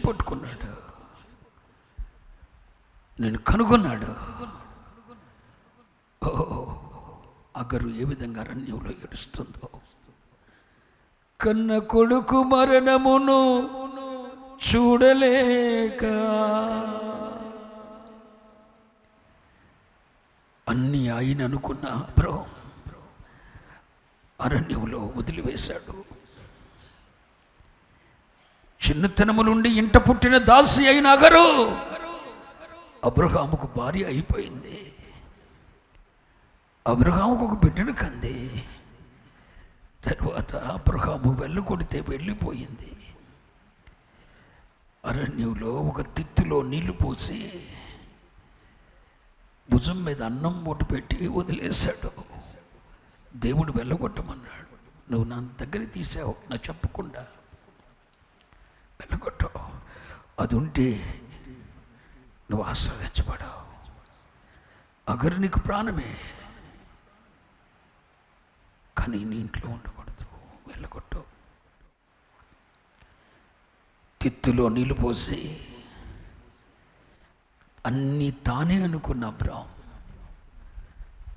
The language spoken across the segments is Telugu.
చేయి పట్టుకున్నాడు. నేను కనుగొన్నాడు. ఓ అగరు ఏ విధంగా అరణ్యంలో ఏడుస్తుందో. కన్న కొడుకు మరణమును చూడలేక అన్నీ ఆయన అనుకున్న బ్రో అరణ్యంలో వదిలివేశాడు. చిన్నతనములుండి ఇంట పుట్టిన దాసి అయిన అగరు అబ్రహాముకు భార్య అయిపోయింది. అబ్రహాముకు ఒక బిడ్డను కంది. తరువాత అబ్రహాము వెళ్ళి కొడితే వెళ్ళిపోయింది. అరణ్యంలో ఒక తిత్తిలో నీళ్ళు పోసి భుజం మీద అన్నం మూట పెట్టి వదిలేశాడు. దేవుడు వెళ్ళగొట్టమన్నాడు. నువ్వు నా దగ్గర తీసావు నా చెప్పకుండా వెళ్ళగొట్టావు అది ఉంటే నువ్వు ఆస్వాదించబడావు అగరు నీకు ప్రాణమే. కానీ నీ ఇంట్లో ఉండకూడదు. వెళ్ళగొట్టు. తిత్తులో నీళ్ళు పోసి అన్నీ తానే అనుకున్న అబ్రాం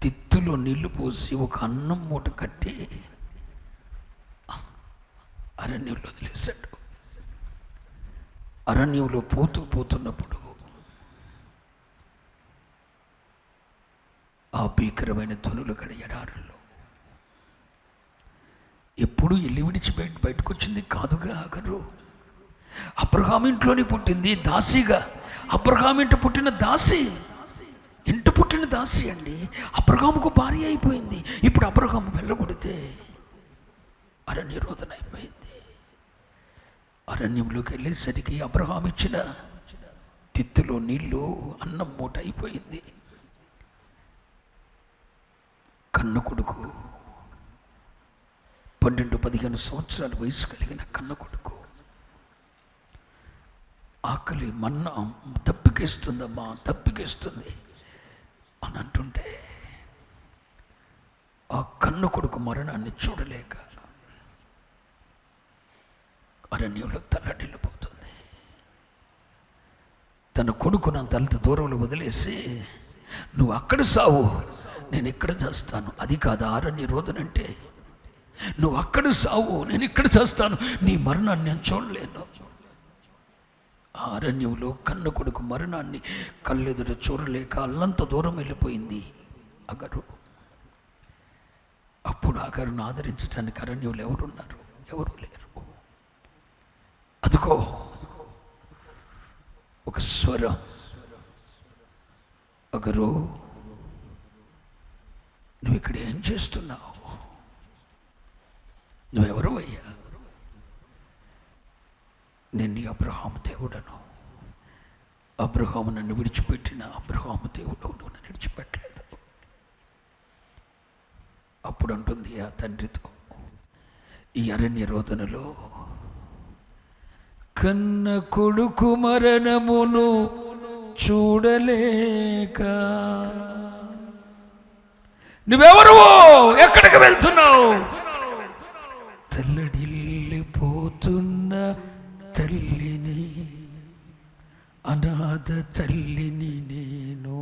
తిత్తులో నీళ్ళు పోసి ఒక అన్నం మూట కట్టి అరణ్యంలో వదిలేశాడు. అరణ్యంలో పోతూ పోతున్నప్పుడు ఆ భీకరమైన ధ్వనులు కడయడారుల్లో ఎప్పుడు ఇల్లు విడిచి బయట బయటకు వచ్చింది కాదుగా అగరు అబ్రహాం ఇంట్లోనే పుట్టింది దాసిగా. అబ్రహాం ఇంట పుట్టిన దాసి. ఇంట పుట్టిన దాసి అండి. అబ్రహాముకు భార్య అయిపోయింది. ఇప్పుడు అబ్రహాము వెళ్ళగొడితే అరణ్య రోదన అయిపోయింది. అరణ్యంలోకి వెళ్ళేసరికి అబ్రహాం ఇచ్చిన తిత్తులో నీళ్ళు అన్నం మూట అయిపోయింది. కన్న కొడుకు పన్నెండు పదిహేను సంవత్సరాల వయసు కలిగిన కన్న కొడుకు ఆకలి మన్న తప్పికేస్తుందమ్మా తప్పికేస్తుంది అని అంటుంటే ఆ కన్న కొడుకు మరణాన్ని చూడలేక అరణ్యంలో తల్లడిల్లిపోతుంది. తన కొడుకును అంత అంత దూరంలో వదిలేసి నువ్వు అక్కడ సావు నేను ఇక్కడ చేస్తాను. అది కాదు ఆరణ్య రోదనంటే నువ్వు అక్కడ సావు నేను ఇక్కడ చేస్తాను నీ మరణాన్ని నేను చూడలేను. ఆ అరణ్యంలో కన్న కొడుకు మరణాన్ని కళ్ళెదుట చూడలేక అల్లంత దూరం వెళ్ళిపోయింది అగరు. అప్పుడు అగరును ఆదరించడానికి అరణ్యంలో ఎవరున్నారు? ఎవరు లేరు. అదుకో ఒక స్వరం ఒకరు నువ్వు ఇక్కడ ఏం చేస్తున్నావు? నువ్వెవరు అయ్యా? నేను నీ అబ్రహాము దేవుడను. అబ్రహాము నన్ను విడిచిపెట్టిన అబ్రహాము దేవుడు నువ్వు నన్ను విడిచిపెట్టలేదు. అప్పుడు అంటుంది ఆ తండ్రితో ఈ అరణ్య రోదనలో కన్న కొడుకు మరణమును చూడలేక. నువ్వెవరు? ఎక్కడికి వెళ్తున్నావు? తల్లడిల్లిపోతున్న తల్లిని అనాథ తల్లిని నేను.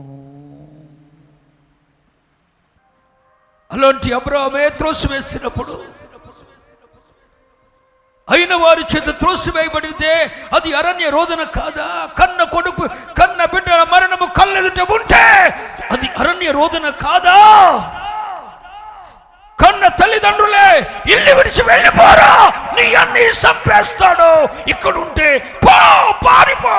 అలాంటి అబ్రాహమే వేస్తున్నప్పుడు అయిన వారి చేత త్రోసివేయబడితే అది అరణ్య రోదన కాదా? కన్న కొడుకు కన్న బిడ్డ మరణము కళ్ళెదుట ఉంటే అది అరణ్య రోదన కాదా? కన్న తల్లిదండ్రులే ఇల్లు విడిచి వెళ్ళిపోరా నీ అన్ని చంపేస్తాడు. ఇక్కడ ఉంటే పో పారిపో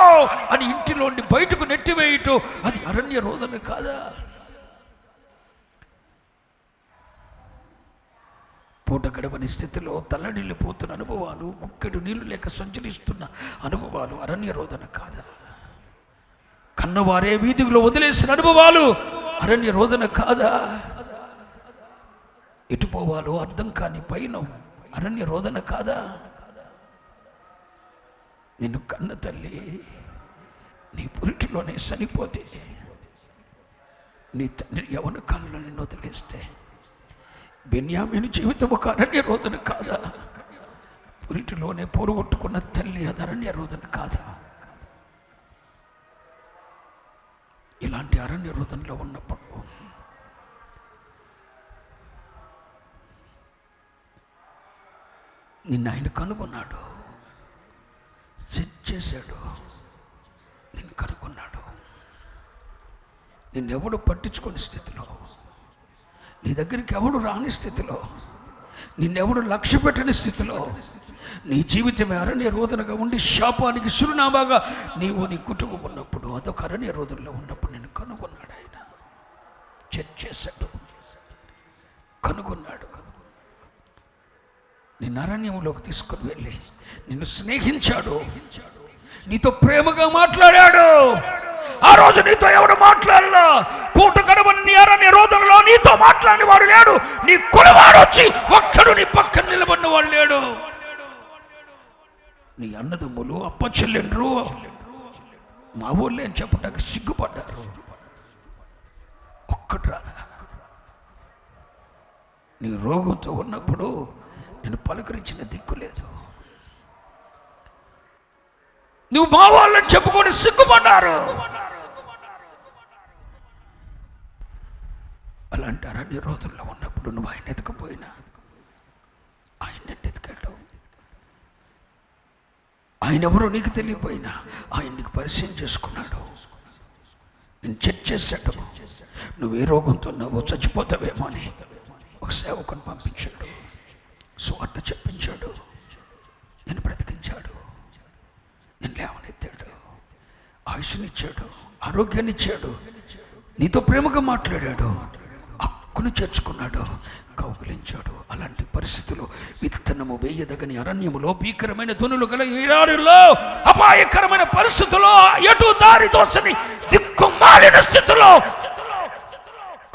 అని ఇంటిలోండి బయటకు నెట్టివేయటం అది అరణ్య రోదన కాదా? పూట గడవని స్థితిలో తల్లడిల్లిపోతున్న అనుభవాలు కుక్కెడు నీళ్ళు లేక సంచరిస్తున్న అనుభవాలు అరణ్య రోదన కాదా? కన్నవారే వీధిలో వదిలేసిన అనుభవాలు అరణ్య రోదన కాదా? ఎటు పోవాలో అర్థం కాని పైన అరణ్య రోదన కాదా? నిన్ను కన్న తల్లి నీ పురిటిలోనే చనిపోతే నీ తండ్రి యవన కాలంలో నిన్ను వదిలేస్తే బెన్యామిని జీవితము ఒక అరణ్య రోదన కాదా? పురిటిలోనే పొరుగొట్టుకున్న తల్లి అదరణ్య రోదన కాదా? ఇలాంటి అరణ్య రోదనలో ఉన్నప్పుడు నిన్ను ఆయన కనుగొన్నాడు. సెట్ చేశాడు. నిన్ను కనుగొన్నాడు. నిన్నెవడు పట్టించుకునే స్థితిలో నీ దగ్గరికి ఎవడు రాని స్థితిలో నిన్నెవడు లక్ష్య పెట్టని స్థితిలో నీ జీవితం అరణ్య రోదనగా ఉండి శాపానికి చిరునామాగా నీవు నీ కుటుంబం ఉన్నప్పుడు అదొక అరణ్య రోదనలో ఉన్నప్పుడు నేను కనుగొన్నాడు ఆయన. చెక్ చేశాడు. కనుగొన్నాడు. నిన్ను అరణ్యంలోకి తీసుకుని వెళ్ళి నిన్ను స్నేహించాడు. నీతో ప్రేమగా మాట్లాడాడు. ఆ రోజు నీతో ఎవడు మాట్లాడలా? పూట గడవ నీ నిరోధంలో నీతో మాట్లాడిన వాడు లేడు. నీ కులవాడు వచ్చి ఒక్కడు నీ పక్కన నిలబడిన వాడు లేడు. నీ అన్నదమ్ములు అప్పచెల్లెండ్రు మా ఊళ్ళో అని చెప్పడానికి సిగ్గుపడ్డారు? ఒక్కడు రాలా? నీ రోగంతో ఉన్నప్పుడు నేను పలకరించిన దిక్కు లేదు. నువ్వు మా వాళ్ళని చెప్పుకొని సిగ్గుపడ్డారు. అలాంటి అరణ్య రోజుల్లో ఉన్నప్పుడు నువ్వు ఆయన ఎతకపోయినా ఆయన ఎత్తుకెళ్ళావు? ఆయన ఎవరో నీకు తెలియపోయినా ఆయన నీకు పరిచయం చేసుకున్నాడు. నేను చెక్ చేశాడు. నువ్వు ఏ రోగంతో ఉన్నావో చచ్చిపోతావేమో అని ఒక సేవకుని పంపించాడు. సువార్త చెప్పించాడు. నేను బ్రతికించాడు. నేను లేవనెత్తాడు. ఆయుష్నిచ్చాడు. ఆరోగ్యాన్నిచ్చాడు. నీతో ప్రేమగా మాట్లాడాడు. హక్కును చేర్చుకున్నాడు. కౌగిలించాడు. అలాంటి పరిస్థితులు విత్తనము వేయదగని అరణ్యములో భీకరమైన ధ్వనులు గల ఈరారులో అపాయకరమైన పరిస్థితుల్లో ఎటు దారి దోచని దిక్కు మాలిన స్థితిలో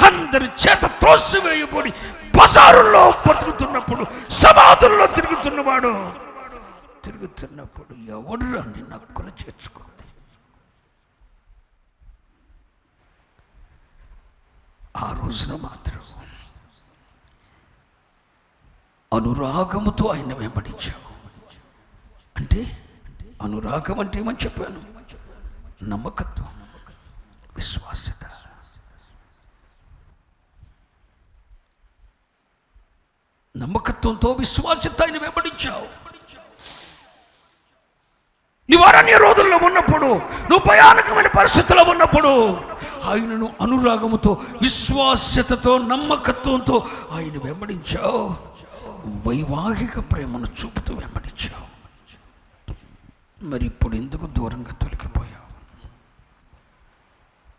అందరి చేత త్రోసివేయబడి బజారుల్లో బ్రతుకుతున్నప్పుడు సమాధుల్లో తిరుగుతున్నవాడు. తిరుగుతున్నప్పుడు ఎవడు నిన్ను హక్కును చేర్చుకో? ఆ రోజున మాత్రం అనురాగముతో ఆయన వెంబడించావు అంటే అనురాగం అంటే ఏమని చెప్పాను? నమ్మకత్వం విశ్వాసత నమ్మకత్వంతో విశ్వాసత ఆయన వెంబడించావు. నువ్వు అరణ్య రోజుల్లో ఉన్నప్పుడు నువ్వు భయానకమైన పరిస్థితుల్లో ఉన్నప్పుడు ఆయనను అనురాగముతో విశ్వాస్యతతో నమ్మకత్వంతో ఆయన వెంబడించావు. వైవాహిక ప్రేమను చూపుతూ వెంబడించావు. మరి ఇప్పుడు ఎందుకు దూరంగా తొలగిపోయావు?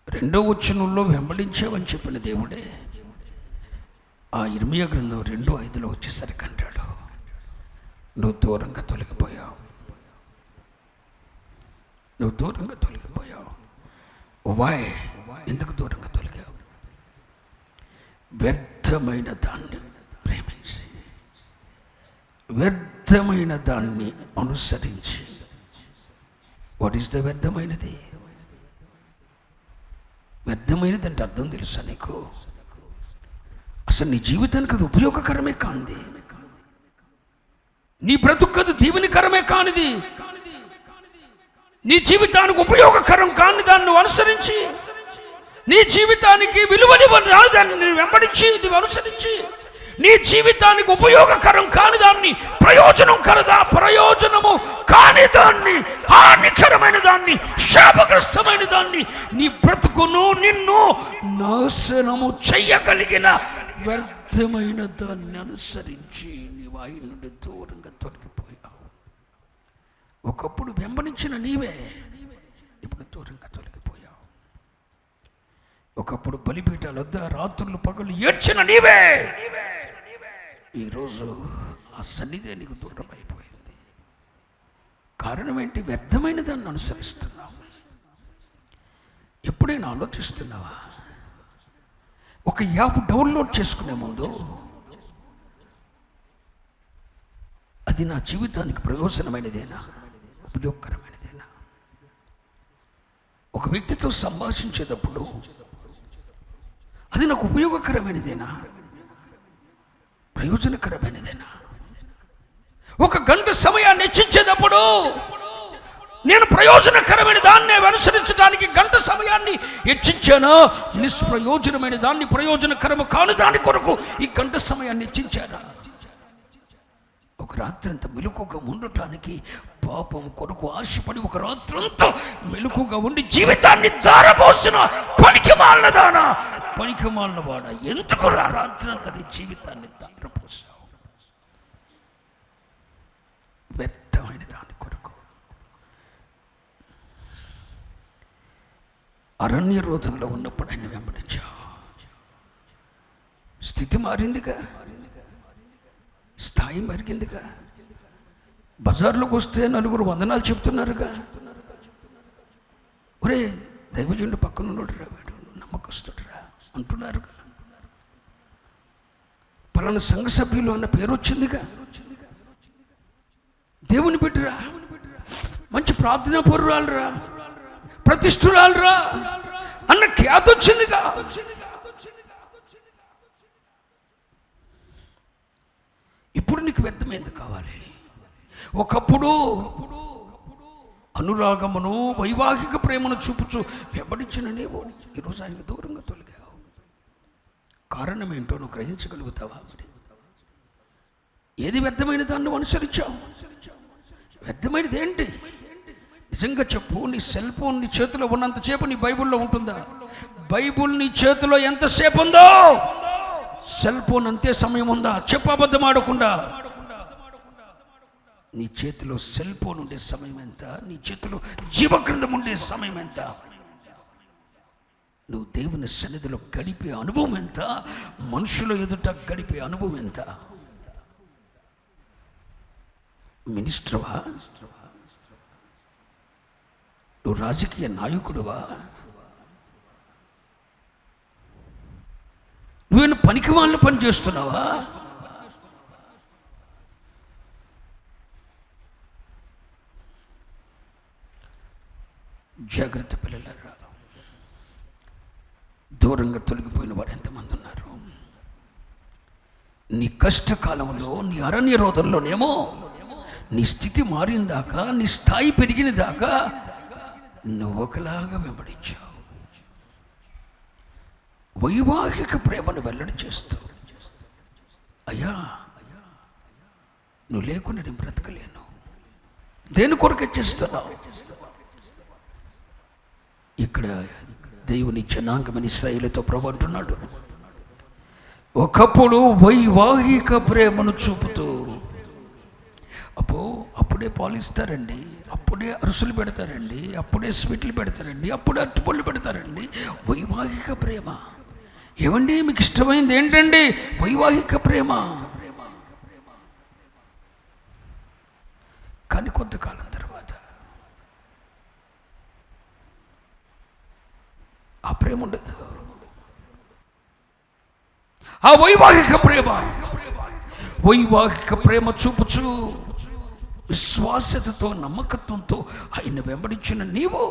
రెండో వచనంలో వెంబడించావని చెప్పిన దేవుడే ఆ ఇర్మియా గ్రంథం రెండు ఐదులో వచ్చేసరికి అంటాడు నువ్వు దూరంగా తొలగిపోయావు. నువ్వు దూరంగా తొలగిపోయావు. వాయ్ ఎందుకు దూరంగా తొలగావు? వ్యర్థమైన దాన్ని ప్రేమించి వ్యర్థమైన దాన్ని అనుసరించి. వాట్ ఈస్ ద వ్యర్థమైనది? వ్యర్థమైనది అంటే అర్థం తెలుసా నీకు? అసలు నీ జీవితానికి అది ఉపయోగకరమే కానిది. నీ బ్రతుకు అది దీవెనికరమే కానిది. నీ జీవితానికి ఉపయోగకరం కాని దాన్ని అనుసరించి నీ జీవితానికి విలువనివ్వని దాన్ని నేను వెంబడించి నువ్వు అనుసరించి. నీ జీవితానికి ఉపయోగకరం కాని దాన్ని ప్రయోజనం కలదా ప్రయోజనము కాని దాన్ని హానికరమైన దాన్ని శాపగ్రస్తమైన దాన్ని నీ బ్రతుకును నిన్ను నాశనము చెయ్యగలిగిన వ్యర్థమైన దాన్ని అనుసరించి నీవు ఆయన నుండి దూరంగా తొలగిపోయావు. ఒకప్పుడు వెంబడించిన నీవే ఇప్పుడు దూరంగా ఒకప్పుడు బలిపీఠాలు వద్ద రాత్రులు పగలు ఏడ్చిన నీవే. ఈరోజు ఆ సన్నిధే నీకు దూరం అయిపోయింది కారణం ఏంటి? వ్యర్థమైన దాన్ని అనుసరిస్తున్నావు. ఎప్పుడైనా ఆలోచిస్తున్నావా? ఒక యాప్ డౌన్లోడ్ చేసుకునే ముందు అది నా జీవితానికి ప్రయోజనమైనదేనా? ఉపయోగకరమైనదేనా? ఒక వ్యక్తితో సంభాషించేటప్పుడు అది నాకు ఉపయోగకరమైనదేనా? ప్రయోజనకరమైనదేనా? ఒక గంట సమయాన్ని హెచ్చించేటప్పుడు నేను ప్రయోజనకరమైన దాన్ని అనుసరించడానికి గంట సమయాన్ని హెచ్చించానా నిష్ప్రయోజనమైన దాన్ని ప్రయోజనకరము కాని దాని కొరకు ఈ గంట సమయాన్ని హెచ్చించానా ఒక రాత్రంతా మెలుకుగా ఉండటానికి పాపం కొరకు ఆశపడి ఒక రాత్రంతా మెలుకుగా ఉండి జీవితాన్ని దారబోసిన పనికి మాలినదానా పనికి మాలినవాడ ఎందుకు రా రాత్రంతా నీ జీవితాన్ని దారపోసావు వ్యర్థమైన దాని కొరకు. అరణ్య రోధంలో ఉన్నప్పుడు ఆయన వెంబడించావు. స్థితి మారిందిగా. స్థాయి మరిగిందిగా. బజార్లోకి వస్తే నలుగురు వందనాలు చెప్తున్నారుగా. ఒరే దైవజుండు పక్కన ఉన్నాడురా వీడు నమ్మకస్తుడురా అంటున్నారుగా. పలానా సంఘ సభ్యులు అన్న పేరు వచ్చిందిగా. దేవుని బిడ్డరా మంచి ప్రార్థనా పరురాలురా ప్రతిష్ఠురాలురా అన్న ఖ్యాతి వచ్చిందిగా ఇప్పుడు నీకు వ్యర్థమైంది కావాలి. ఒకప్పుడు అనురాగమును వైవాహిక ప్రేమను చూపుచు వెంబడించిన నీవు. ఈరోజు ఆయనకు దూరంగా తొలిగావు. కారణం ఏంటో నువ్వు గ్రహించగలుగుతావా? ఏది వ్యర్థమైన దాన్ని అనుసరించావు? వ్యర్థమైనది ఏంటి? నిజంగా చెప్పు నీ సెల్ ఫోన్ నీ చేతిలో ఉన్నంతసేపు నీ బైబుల్లో ఉంటుందా? బైబుల్ నీ చేతిలో ఎంతసేపు ఉందో? సెల్ ఫోన్ అంతే సమయం ఉందా? చెప్పు అబద్ధం ఆడకుండా. నీ చేతిలో సెల్ ఫోన్ ఉండే సమయం ఎంత? నీ చేతిలో జీవగ్రంథం ఉండే సమయం ఎంత? నువ్వు దేవుని సన్నిధిలో గడిపే అనుభవం ఎంత? మనుషుల ఎదుట గడిపే అనుభవం ఎంత? మినిస్టర్వా? నువ్వు రాజకీయ నాయకుడువా? నువ్వు పనికి వాళ్ళు పని చేస్తున్నావా? జాగ్రత్త పిల్లలు రాదు దూరంగా తొలగిపోయిన వారు ఎంతమంది ఉన్నారు? నీ కష్టకాలంలో నీ అరణ్య రోధంలోనేమో నీ స్థితి మారిందాకా నీ స్థాయి పెరిగిన దాకా నువ్వు ఒకలాగా వెంబడించావు. వైవాహిక ప్రేమను వెల్లడి చేస్తూ అయ్యా నువ్వు లేకుండా నేను బ్రతకలేను. దేని కొరకు చేస్తున్నావు ఇక్కడ దేవుని జనాంగమని ఇస్రాయేలుతో ప్రభు అంటున్నాడు. ఒకప్పుడు వైవాహిక ప్రేమను చూపుతూ అపో అప్పుడే పాలిస్తారండి అప్పుడే అరుసులు పెడతారండి అప్పుడే స్వీట్లు పెడతారండి అప్పుడే అట్టుపళ్ళు పెడతారండి. వైవాహిక ప్రేమ. ఏమండి? మీకు ఇష్టమైంది ఏంటండి? వైవాహిక ప్రేమ. కానీ కొంతకాలం తర్వాత ఆ ప్రేమ ఉండదు ఆ వైవాహిక ప్రేమ. వైవాహిక ప్రేమ చూపుచు విశ్వాసతతో నమ్మకత్వంతో ఆయన వెంబడించిన నీవు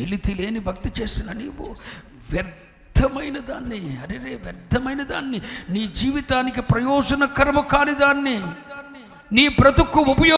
ఎలితి లేని భక్తి చేసిన నీవు వ్యర్థమైన దాన్ని అరే వ్యర్థమైన దాన్ని నీ జీవితానికి ప్రయోజనకరము కాని దాన్ని నీ బ్రతుకు ఉపయోగ